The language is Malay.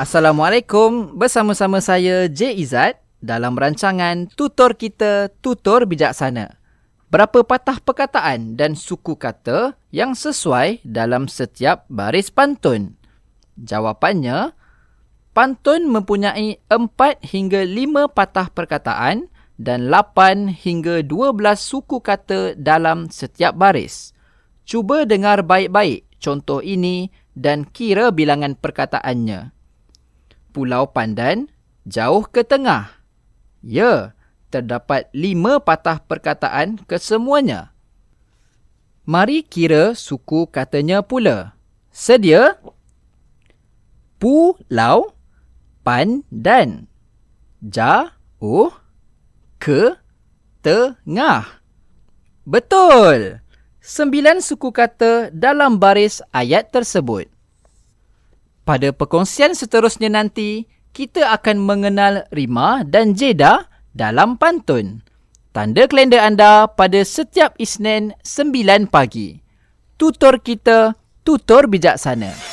Assalamualaikum, bersama-sama saya J Izzat dalam rancangan Tutor Kita Tutor Bijaksana. Berapa patah perkataan dan suku kata yang sesuai dalam setiap baris pantun? Jawapannya, pantun mempunyai 4 hingga 5 patah perkataan dan 8 hingga 12 suku kata dalam setiap baris. Cuba dengar baik-baik contoh ini dan kira bilangan perkataannya. Pulau Pandan jauh ke tengah. Ya, terdapat lima patah perkataan kesemuanya. Mari kira suku katanya pula. Sedia? Pulau Pandan jauh ke tengah. Betul! Sembilan suku kata dalam baris ayat tersebut. Pada perkongsian seterusnya nanti, kita akan mengenal Rima dan Jeda dalam pantun. Tanda kalender anda pada setiap Isnin 9 pagi. Tutor kita, tutor bijaksana.